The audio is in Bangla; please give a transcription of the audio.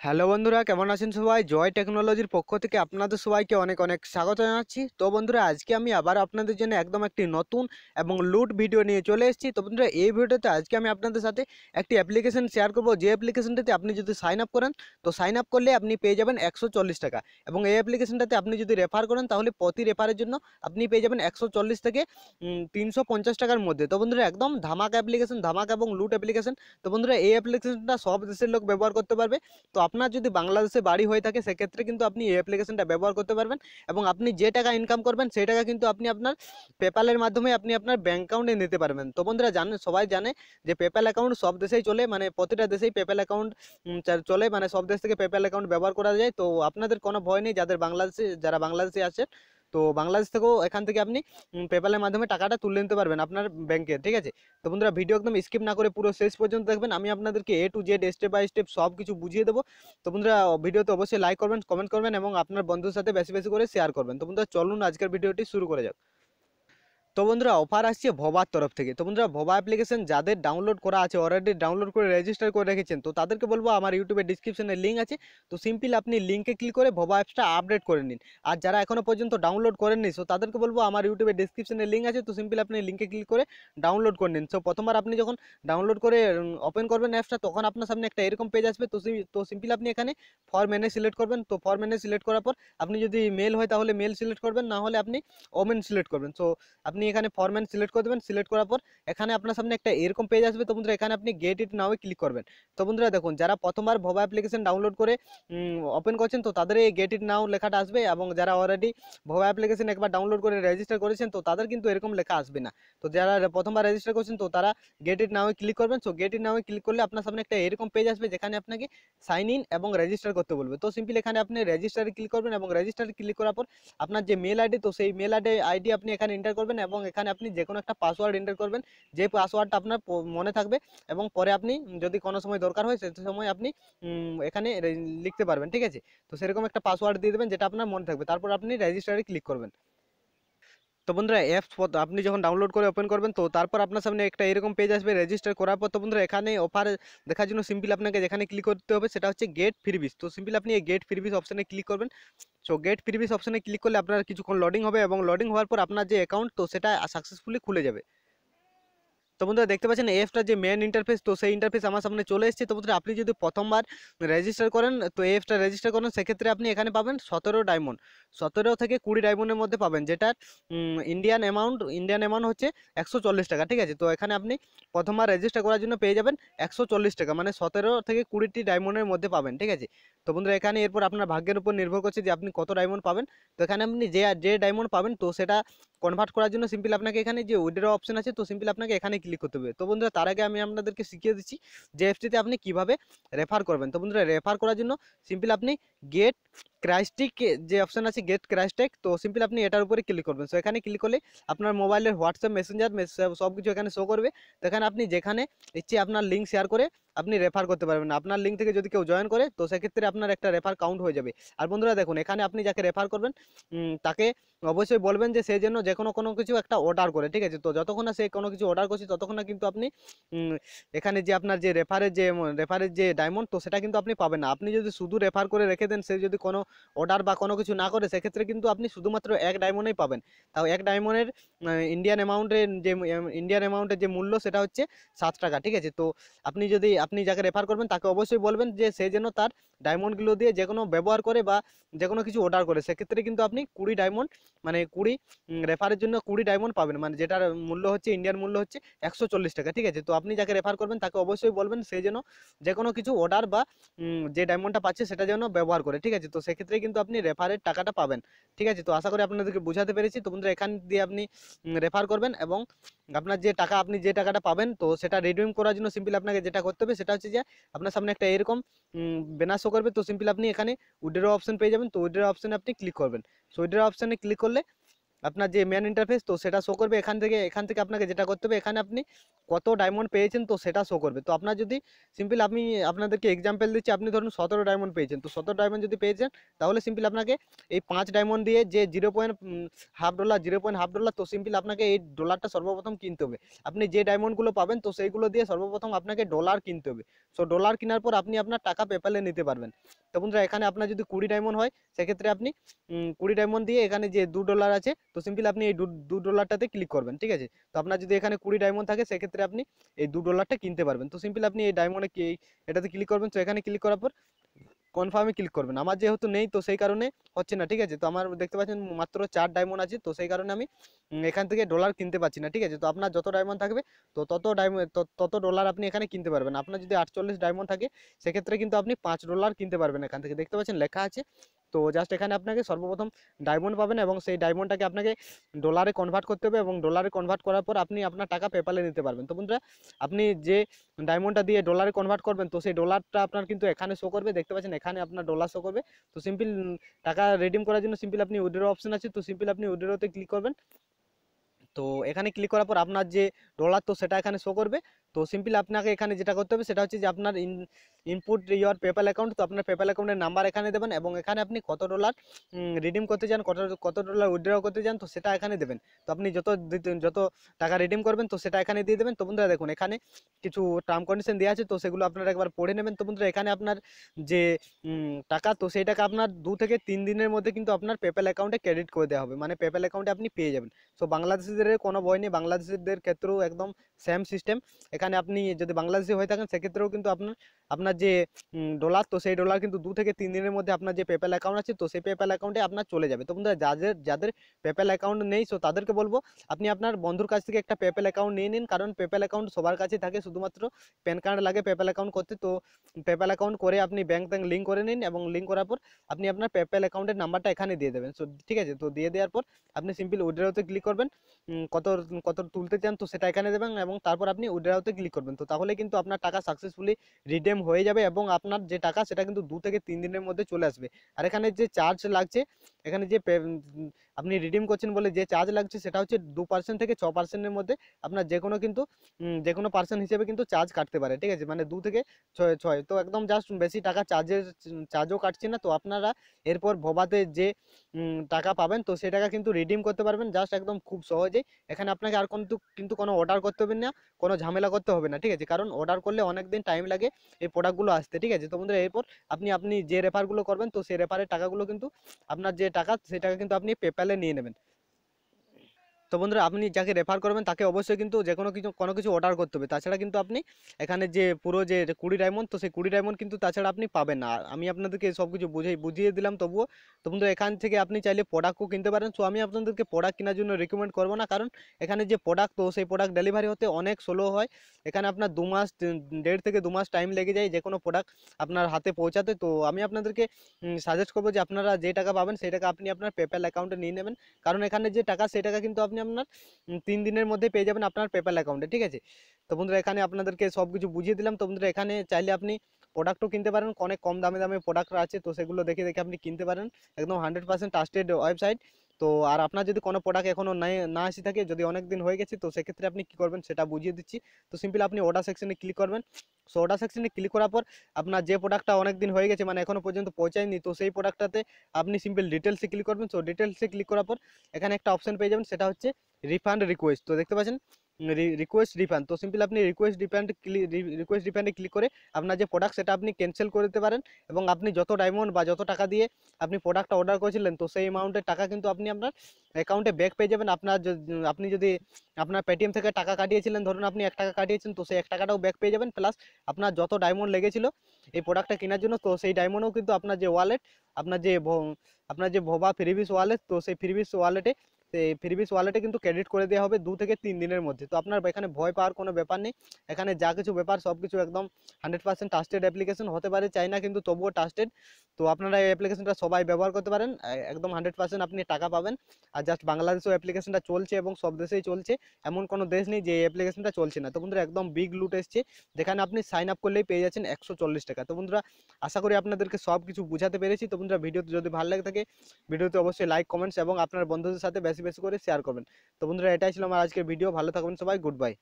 হ্যালো বন্ধুরা, কেমন আছেন সবাই? জয় টেকনোলজির পক্ষ থেকে আপনাদের সবাইকে অনেক অনেক স্বাগত জানাচ্ছি। তো বন্ধুরা, আজকে আমি আবার আপনাদের জন্য একদম একটি নতুন এবং লুট ভিডিও নিয়ে চলে এসেছি। তো বন্ধুরা, এই ভিডিওতে আজকে আমি আপনাদের সাথে একটি অ্যাপ্লিকেশন শেয়ার করব। যে অ্যাপ্লিকেশনটাতে আপনি যদি সাইন আপ করেন, তো সাইন আপ করলে আপনি পেয়ে যাবেন একশো চল্লিশ টাকা। এবং এই অ্যাপ্লিকেশনটাতে আপনি যদি রেফার করেন, তাহলে প্রতি রেফারের জন্য আপনি পেয়ে যাবেন একশো চল্লিশ থেকে তিনশো পঞ্চাশ টাকার মধ্যে। তো বন্ধুরা, একদম ধামাক অ্যাপ্লিকেশন ধামাক এবং লুট অ্যাপ্লিকেশন তো বন্ধুরা, এই অ্যাপ্লিকেশনটা সব দেশের লোক ব্যবহার করতে পারবে। তো আপনার যদি বাংলাদেশে বাড়ি হয়ে থাকে, সেক্ষেত্রে কিন্তু আপনি এই অ্যাপ্লিকেশনটা ব্যবহার করতে পারবেন এবং আপনি যে টাকা ইনকাম করবেন, সেই টাকা কিন্তু আপনি আপনার পেপ্যালের মাধ্যমে আপনি আপনার ব্যাঙ্ক অ্যাকাউন্টে নিতে পারবেন। তো বন্ধুরা জানেন সবাই জানে যে পেপ্যাল অ্যাকাউন্ট সব দেশেই চলে মানে প্রতিটা দেশেই পেপ্যাল অ্যাকাউন্ট চলে মানে সব দেশ থেকে পেপ্যাল অ্যাকাউন্ট ব্যবহার করা যায়। তো আপনাদের কোনো ভয় নেই, যাদের বাংলাদেশে, যারা বাংলাদেশে আছে তো বাংলাদেশ থেকেও এখান থেকে আপনি পেপ্যালের মাধ্যমে টাকাটা তুলে নিতে পারবেন আপনার ব্যাংকে ঠিক আছে? তো বন্ধুরা ভিডিও একদম স্কিপ না করে পুরো শেষ পর্যন্ত দেখবেন, আমি আপনাদেরকে A to Z step by step সব কিছু বুঝিয়ে দেবো। তো বন্ধুরা ভিডিওতে অবশ্যই লাইক করবেন কমেন্ট করবেন এবং আপনার বন্ধুর সাথে বেশি বেশি করে শেয়ার করবেন। তো বন্ধুরা, চলুন আজকের ভিডিওটি শুরু করে যাক। তো বন্ধুরা অফার আসছে ভবার তরফ থেকে। তো বন্ধুরা ভবা অ্যাপ্লিকেশন যাদের ডাউনলোড করা আছে অলরেডি ডাউনলোড করে রেজিস্টার করে রেখেছেন, তো তাদেরকে বলব আমার ইউটিউবের ডিসক্রিপশনে লিঙ্ক আছে। তো সিম্পল আপনি লিঙ্কে ক্লিক করে ভবা অ্যাপসটা আপডেট করে নিন। আর যারা এখনও পর্যন্ত ডাউনলোড করেননি সো তাদেরকে বলব আমার ইউটিউবের ডিসক্রিপশনে লিঙ্ক আছে, তো সিম্পল আপনি লিঙ্কে ক্লিক করে ডাউনলোড করে নিন। সো প্রথমবার আপনি যখন ডাউনলোড করে ওপেন করবেন অ্যাপসটা তখন আপনার সামনে একটা এরকম পেজ আসবে, তো তো সিম্পল আপনি এখানে ফর মেনে সিলেক্ট করবেন। তো ফর মেনে সিলেক্ট করার পর আপনি যদি মেল হয় তাহলে মেল সিলেক্ট করবেন, না হলে আপনি ওমেন সিলেক্ট করবেন। সো আপনি এখানে ফরম্যান সিলেক্ট করে দেবেন। সিলেক্ট করার পর এখানে আপনার সামনে একটা এরকম পেজ আসবে। তো বন্ধুরা, এখানে আপনি গেট ইট নাও ক্লিক করবেন। তো বন্ধুরা, দেখুন, যারা প্রথমবার ভবা অ্যাপ্লিকেশন ডাউনলোড করে ওপেন করছেন, তো তাদের এই গেট ইট নাও লেখাটা আসবে এবং যারা অলরেডি ভবা অ্যাপ্লিকেশন একবার ডাউনলোড করে রেজিস্টার করেছেন, তো তাদের কিন্তু এরকম লেখা আসবে না। তো যারা প্রথমবার রেজিস্টার করছেন, তো তারা গেট ইট নাও ক্লিক করবেন। So get it now click করলে আপনার সামনে একটা এরকম পেজ আসবে, যেখানে আপনাকে সাইন ইন এবং রেজিস্টার করতে বলবে। তো সিম্পল এখানে আপনি রেজিস্টারে ক্লিক করবেন এবং রেজিস্টারে ক্লিক করার পর আপনার যে মেল আইডি তো সেই মেল আইডি আইডি আপনি এখানে এন্টার করবেন এবং এখানে আপনি যে কোনো একটা পাসওয়ার্ড এন্টার করবেন, যে পাসওয়ার্ডটা আপনার মনে থাকবে এবং পরে আপনি যদি কোনো সময় দরকার হয়, সে সময় আপনি এখানে লিখতে পারবেন, ঠিক আছে? তো সেরকম একটা পাসওয়ার্ড দিয়ে দেবেন, যেটা আপনার মনে থাকবে। তারপর আপনি রেজিস্টারে ক্লিক করবেন। তো বন্ধুরা অ্যাপস আপনি যখন ডাউনলোড করে ওপেন করবেন, তো তারপর আপনার সামনে একটা এরকম পেজ আসবে রেজিস্টার করার পর, তো বন্ধুরা, এখানে অফার দেখার জন্য সিম্পল আপনাকে যেখানে ক্লিক করতে হবে, সেটা হচ্ছে গেট ফ্রিবিস তো সিম্পল আপনি এই গেট ফ্রিবিস অপশানে ক্লিক করবেন। সো গেট প্রিভিস অপশানে ক্লিক করলে আপনার কিছুক্ষণ লোডিং হবে এবং লোডিং হওয়ার পর আপনার যে অ্যাকাউন্ট তো সেটা সাকসেসফুলি খুলে যাবে। তো বন্ধুরা দেখতে পাচ্ছেন এফটা যে মেন ইন্টারফেস তো সেই ইন্টারফেস আমার সামনে চলে এসেছে। তো বন্ধুরা আপনি যদি প্রথমবার রেজিস্টার করেন, তো এফটা রেজিস্টার করেন, সেক্ষেত্রে আপনি এখানে পাবেন সতেরো ডায়মন্ড সতেরো থেকে কুড়ি ডায়মন্ডের মধ্যে পাবেন যেটার ইন্ডিয়ান অ্যামাউন্ট ইন্ডিয়ান অ্যামাউন্ট হচ্ছে একশো চল্লিশ টাকা, ঠিক আছে? তো এখানে আপনি প্রথমবার রেজিস্টার করার জন্য পেয়ে যাবেন একশো চল্লিশ টাকা মানে সতেরো থেকে কুড়িটি ডায়মন্ডের মধ্যে পাবেন, ঠিক আছে? তো বন্ধুরা এখানে এরপর আপনার ভাগ্যের উপর নির্ভর করছে যে আপনি কত ডায়মন্ড পাবেন। তো এখানে আপনি যে যে ডায়মন্ড পাবেন, তো সেটা কনভার্ট করার জন্য সিম্পল আপনাকে এখানে যে উইড্রো অপশন আছে, তো সিম্পল আপনাকে এখানে ক্লিক করতে হবে। তো বন্ধুরা, তার আগে আমি আপনাদেরকে শিখিয়ে দিচ্ছি যে এফটিতে আপনি কীভাবে রেফার করবেন। তো বন্ধুরা রেফার করার জন্য সিম্পল আপনি গেট ক্রাইস্টিক যে অপশন আছে গেট ক্রাইস্টেক তো সিম্পল আপনি এটার উপরে ক্লিক করবেন। সো এখানে ক্লিক করলে আপনার মোবাইলের হোয়াটসঅ্যাপ মেসেঞ্জার সব কিছু এখানে শো করবে। তো এখানে আপনি যেখানে ইচ্ছে আপনার লিঙ্ক শেয়ার করে আপনি রেফার করতে পারবেন। আপনার লিঙ্ক থেকে যদি কেউ জয়েন করে, তো সেক্ষেত্রে আপনার একটা রেফার কাউন্ট হয়ে যাবে। আর বন্ধুরা দেখুন, এখানে আপনি যাকে রেফার করবেন তাকে অবশ্যই বলবেন যে সে যেন যে কোনো কোনো কিছু একটা অর্ডার করে, ঠিক আছে? তো যতক্ষণ না সে কোনো কিছু অর্ডার করছে, ততক্ষণ না কিন্তু আপনি এখানে যে আপনার যে রেফারের যে রেফারের যে ডায়মন্ড তো সেটা কিন্তু আপনি পাবেন না। আপনি যদি শুধু রেফার করে রেখে দেন, সে যদি কোনো অর্ডার বা কোনো কিছু না করে, সেক্ষেত্রে কিন্তু আপনি শুধুমাত্র এক ডায়মন্ডেই পাবেন। তাও এক ডায়মন্ডের ইন্ডিয়ান অ্যামাউন্টের যে ইন্ডিয়ান অ্যামাউন্টের যে মূল্য, সেটা হচ্ছে সাত টাকা, ঠিক আছে? তো আপনি যদি, আপনি যাকে রেফার করবেন, তাকে অবশ্যই বলবেন যে, সে যেন তার ডায়মন্ডগুলো দিয়ে যে কোনো ব্যবহার করে বা যে কোনো কিছু অর্ডার করে। সেক্ষেত্রে কিন্তু আপনি কুড়ি ডায়মন্ড মানে কুড়ি রেফারের জন্য কুড়ি ডায়মন্ড পাবেন। মানে যেটার মূল্য হচ্ছে ইন্ডিয়ান মূল্য হচ্ছে একশো চল্লিশ টাকা, ঠিক আছে? তো আপনি যাকে রেফার করবেন, তাকে অবশ্যই বলবেন, সে যেন যে কোনো কিছু অর্ডার বা যে ডায়মন্ডটা পাচ্ছে, সেটা যেন ব্যবহার করে, ঠিক আছে? তো সেক্ষেত্রে কিন্তু আপনি রেফারের টাকাটা পাবেন, ঠিক আছে? তো আশা করি আপনাদেরকে বোঝাতে পেরেছি। তো বন্ধুরা, এখান দিয়ে আপনি রেফার করবেন এবং আপনার যে টাকা, আপনি যে টাকাটা পাবেন, তো সেটা রিডিম করার জন্য সিম্পলি আপনাকে যেটা করতে হবে, সেটা হচ্ছে যে, আপনার সামনে একটা এরকম বেনার শো করবে। তো সিম্পলি আপনি এখানে উইড্রো অপশন পেয়ে যাবেন। তো উইড্রো অপশানে আপনি ক্লিক করবেন। সো উইড্রো অপশানে ক্লিক করলে আপনার যে মেন ইন্টারফেস তো সেটা শো করবে এখান থেকে এখান থেকে আপনাকে যেটা করতে হবে, এখানে আপনি কত ডায়মন্ড পেয়েছেন, তো সেটা শো করবে। তো আপনার যদি সিম্পল আমি আপনাদেরকে এক্সাম্পল দিচ্ছি, আপনি ধরুন সতেরো ডায়মন্ড পেয়েছেন, তো সতেরো ডায়মন্ড যদি পেয়েছেন, তাহলে সিম্পল আপনাকে এই পাঁচ ডায়মন্ড দিয়ে যে zero point half dollar zero point half dollar তো সিম্পল আপনাকে এই ডলারটা সর্বপ্রথম কিনতে হবে। আপনি যে ডায়মন্ডগুলো পাবেন, তো সেইগুলো দিয়ে সর্বপ্রথম আপনাকে ডলার কিনতে হবে। সো ডলার কেনার পর আপনি আপনার টাকা পেপালে নিতে পারবেন। তো বন্ধুরা, এখানে আপনার যদি কুড়ি ডায়মন্ড হয়, সেক্ষেত্রে আপনি কুড়ি ডায়মন্ড দিয়ে এখানে যে দু ডলার আছে, তো সিম্পল আপনি এই দু- ডলারটাতে ক্লিক করবেন, ঠিক আছে? তো আপনার যদি এখানে কুড়ি ডায়মন্ড থাকে, সেক্ষেত্রে আপনি এই দু ডলারটা কিনতে পারবেন। তো সিম্পল আপনি এই ডায়মন্ডে এটাতে ক্লিক করবেন। তো এখানে ক্লিক করার পর কনফার্মে ক্লিক করবেন। আমার যেহেতু নেই তো সেই কারণে হচ্ছে না, ঠিক আছে? তো আমার দেখতে পাচ্ছেন মাত্র চার ডায়মন্ড আছে, তো সেই কারণে আমি এখান থেকে ডলার কিনতে পারছি না, ঠিক আছে? তো আপনার যত ডায়মন্ড থাকবে, তো তত ডায়মন্ড তত ডলার আপনি এখানে কিনতে পারবেন। আপনার যদি আটচল্লিশ ডায়মন্ড থাকে, সেক্ষেত্রে কিন্তু আপনি পাঁচ ডলার কিনতে পারবেন এখান থেকে। দেখতে পাচ্ছেন লেখা আছে তো জাস্ট এখানে আপনাকে সর্বপ্রথম ডায়মন্ড পাবেন এবং সেই ডায়মন্ডটাকে আপনাকে ডলারে কনভার্ট করতে হবে এবং ডলারে কনভার্ট করার পর আপনি আপনার টাকা পেপালে নিতে পারবেন। তো বন্ধুরা, আপনি যে ডায়মন্ডটা দিয়ে ডলারে কনভার্ট করবেন, তো সেই ডলারটা আপনার কিন্তু এখানে শো করবে। দেখতে পাচ্ছেন এখানে আপনার ডলার শো করবে। তো সিম্পল টাকা রেডিম করার জন্য সিম্পল আপনি উইড্রো অপশন আছে, তো সিম্পল আপনি উইড্রোতে ক্লিক করবেন। তো এখানে ক্লিক করার পর আপনার যে ডলার তো সেটা এখানে শো করবে। তো সিম্পল আপনাকে এখানে যেটা করতে হবে সেটা হচ্ছে যে আপনার ইনপুট ইয়োর পেপ্যাল অ্যাকাউন্ট তো আপনার পেপ্যাল অ্যাকাউন্টের নাম্বার এখানে দেবেন এবং এখানে আপনি কত ডলার রিডিম করতে চান, কত কত ডলার উইথড্র করতে চান, তো সেটা এখানে দেবেন। তো আপনি যত যত টাকা রিডিম করবেন, তো সেটা এখানে দিয়ে দেবেন। তো বন্ধুরা দেখুন, এখানে কিছু টার্ম কন্ডিশন দেওয়া আছে, তো সেগুলো আপনারা একবার পড়ে নেবেন। তো বন্ধুরা, এখানে আপনার যে টাকা, তো সেই টাকা আপনার দু থেকে তিন দিনের মধ্যে কিন্তু আপনার পেপ্যাল অ্যাকাউন্টে ক্রেডিট করে দেওয়া হবে। মানে পেপ্যাল অ্যাকাউন্টে আপনি পেয়ে যাবেন। তো বাংলাদেশিদের কোনো ভয় নেই। বাংলাদেশিদের ক্ষেত্রেও একদম সেম সিস্টেম এখানে আপনি যদি বাংলাদেশি হয়ে থাকেন, সেক্ষেত্রেও কিন্তু আপনার আপনার যে ডলার তো সেই ডলার কিন্তু দু থেকে তিন দিনের মধ্যে আপনার যে পেপ্যাল অ্যাকাউন্ট আছে, তো সেই পেপ্যাল অ্যাকাউন্টে আপনার চলে যাবে। তো বন্ধুরা, যাদের যাদের পেপ্যাল অ্যাকাউন্ট নেই সো তাদেরকে বলব, আপনি আপনার বন্ধুর কাছ থেকে একটা পেপ্যাল অ্যাকাউন্ট নিয়ে নিন, কারণ পেপ্যাল অ্যাকাউন্ট সবার কাছে থাকে, শুধুমাত্র প্যান কার্ড লাগে পেপ্যাল অ্যাকাউন্ট করতে। তো পেপ্যাল অ্যাকাউন্ট করে আপনি ব্যাঙ্ক ব্যাংক লিঙ্ক করে নিন এবং লিঙ্ক করার পর আপনি আপনার পেপ্যাল অ্যাকাউন্টের নাম্বারটা এখানে দিয়ে দেবেন। সো ঠিক আছে? তো দিয়ে দেওয়ার পর আপনি সিম্পল উইড্রোতে ক্লিক করবেন কত কত তুলতে চান, তো সেটা এখানে দেবেন এবং তারপর আপনি উইড্রোতে ক্লিক করবেন। তো তাহলে কিন্তু আপনার টাকা সাকসেসফুলি রিডেম হয়ে যাবে এবং আপনার যে টাকা সেটা কিন্তু দু থেকে তিন দিনের মধ্যে চলে আসবে। আর এখানে যে চার্জ লাগছে এখানে যে আপনি রিডিম করছেন বলে যে চার্জ লাগছে সেটা হচ্ছে দু পার্সেন্ট থেকে ছ পার্সেন্টের মধ্যে আপনার যে কোনো কিন্তু যে কোনো পার্সেন্ট হিসেবে কিন্তু চার্জ কাটতে পারে, ঠিক আছে? মানে দু থেকে ছয় ছয়। তো একদম জাস্ট বেশি টাকা চার্জের চার্জও কাটছে না। তো আপনারা এরপর ভবাতে যে টাকা পাবেন, তো সেই টাকা কিন্তু রিডিম করতে পারবেন। জাস্ট একদম খুব সহজেই। এখানে আপনাকে আর কিন্তু কিন্তু কোনো অর্ডার করতে হবে না, কোনো ঝামেলা করতে হবে না, ঠিক আছে? কারণ অর্ডার করলে অনেক দিন টাইম লাগে এই প্রোডাক্টগুলো আসতে, ঠিক আছে? তো বন্ধুরা, এরপর আপনি আপনি যে রেফারগুলো করবেন, তো সেই রেফারের টাকাগুলো কিন্তু আপনার যে টাকা সেই টাকা কিন্তু আপনি পেপ্যালে নিয়ে নেবেন। তো বন্ধুরা আপনি যাকে রেফার করবেন তাকে অবশ্যই কিন্তু যে কোনো কিছু কোনো কিছু অর্ডার করতে হবে। তাছাড়া কিন্তু আপনি এখানে যে পুরো যে কুড়ি ডায়মন্ড তো সেই কুড়ি ডায়মন্ড কিন্তু তাছাড়া আপনি পাবেন না। আমি আপনাদেরকে সব কিছু বুঝিয়ে বুঝিয়ে দিলাম তবুও। তো বন্ধুরা এখান থেকে আপনি চাইলে প্রোডাক্টও কিনতে পারেন। সো আমি আপনাদেরকে প্রোডাক্ট কেনার জন্য রিকমেন্ড করব না। কারণ এখানে যে প্রোডাক্ট তো সেই প্রোডাক্ট ডেলিভারি হতে অনেক স্লো হয়। এখানে আপনার দু মাস দেড় থেকে দু মাস টাইম লেগে যায় যে কোনো প্রোডাক্ট আপনার হাতে পৌঁছাতে। তো আমি আপনাদেরকে সাজেস্ট করব যে আপনারা যে টাকা পাবেন, সেই টাকা আপনি আপনার পেপ্যাল অ্যাকাউন্টে নিয়ে নেবেন। কারণ এখানে যে টাকা, সেই টাকা কিন্তু আপনি আপনার তিন দিনের মধ্যে পেয়ে যাবেন আপনার পেপ্যাল অ্যাকাউন্টে ঠিক আছে? তো বন্ধুরা, এখানে আপনাদেরকে সব কিছু বুঝিয়ে দিলাম। তো বন্ধুরা, এখানে চাইলে আপনি প্রোডাক্টও কিনতে পারেন। অনেক কম দামে দামে প্রোডাক্ট আছে, তো সেগুলো দেখে দেখে আপনি কিনতে পারেন। একদম হান্ড্রেড পার্সেন্ট ট্রাস্টেড ওয়েবসাইট তো আর আপনার যদি কোনো প্রোডাক্ট এখনও না আসি থাকে, যদি অনেক দিন হয়ে গেছে, তো সেক্ষেত্রে আপনি কী করবেন সেটা বুঝিয়ে দিচ্ছি। তো সিম্পল আপনি অর্ডার সেকশনে ক্লিক করবেন। সো অর্ডার সেকশনে ক্লিক করার পর আপনার যে প্রোডাক্টটা অনেক দিন হয়ে গেছে মানে এখনও পর্যন্ত পৌঁছায়নি, তো সেই প্রোডাক্টটাতে আপনি সিম্পল ডিটেলসে ক্লিক করবেন। সো ডিটেলসে ক্লিক করার পর এখানে একটা অপশন পেয়ে যাবেন, সেটা হচ্ছে রিফান্ড রিকোয়েস্ট তো দেখতে পাচ্ছেন? রিকোয়েস্ট রিফান্ড তো সিম্পল আপনি রিকোয়েস্ট রিফান্ড রিকোয়েস্ট রিফান্ডে ক্লিক করে আপনার যে প্রোডাক্ট সেটা আপনি ক্যান্সেল করে দিতে পারেন এবং আপনি যত ডায়মন্ড বা যত টাকা দিয়ে আপনি প্রোডাক্টটা অর্ডার করেছিলেন, তো সেই অ্যামাউন্টের টাকা কিন্তু আপনি আপনার অ্যাকাউন্টে ব্যাক পেয়ে যাবেন। আপনার আপনি যদি আপনার পেটিএম থেকে টাকা কাটিয়েছিলেন, ধরুন আপনি এক টাকা কাটিয়েছেন, তো সেই এক টাকাটাও ব্যাক পেয়ে যাবেন। প্লাস আপনার যত ডায়মন্ড লেগেছিল এই প্রোডাক্টটা কেনার জন্য, তো সেই ডায়মন্ডও কিন্তু আপনার যে ওয়ালেট আপনার যে আপনার যে ভোবা ফ্রিবিস ওয়ালেট তো সেই ফ্রিবিস ওয়ালেটে সেই ফ্রিবিস ওয়ালেটে কিন্তু ক্রেডিট করে দেওয়া হবে দু থেকে তিন দিনের মধ্যে। তো আপনার এখানে ভয় পাওয়ার কোনো ব্যাপার নেই। এখানে যা কিছু ব্যাপার, সব কিছু একদম হান্ড্রেড পার্সেন্ট ট্রাস্টেড অ্যাপ্লিকেশন হতে পারে, চাই না কিন্তু তবুও ট্রাস্টেড তো আপনারা এই অ্যাপ্লিকেশনটা সবাই ব্যবহার করতে পারেন। একদম হান্ড্রেড পার্সেন্ট আপনি টাকা পাবেন। আর জাস্ট বাংলাদেশেও অ্যাপ্লিকেশনটা চলছে এবং সব দেশেই চলছে। এমন কোনো দেশ নেই যে এই অ্যাপ্লিকেশনটা চলছে না। তো বন্ধুরা, একদম বিগ লুট এসছে। যেখানে আপনি সাইন আপ করলেই পেয়ে যাচ্ছেন একশো চল্লিশ টাকা। তো বন্ধুরা, আশা করি আপনাদেরকে সব কিছু বুঝাতে পেরেছি। তো বন্ধুরা ভিডিওতে যদি ভালো লাগে থাকে, ভিডিওতে অবশ্যই লাইক কমেন্টস এবং আপনার বন্ধুদের সাথে বেশি বেশি করে শেয়ার করবেন। তো বন্ধুরা, এটাই ছিল আমার আজকের ভিডিও ভালো থাকবেন সবাই। Good bye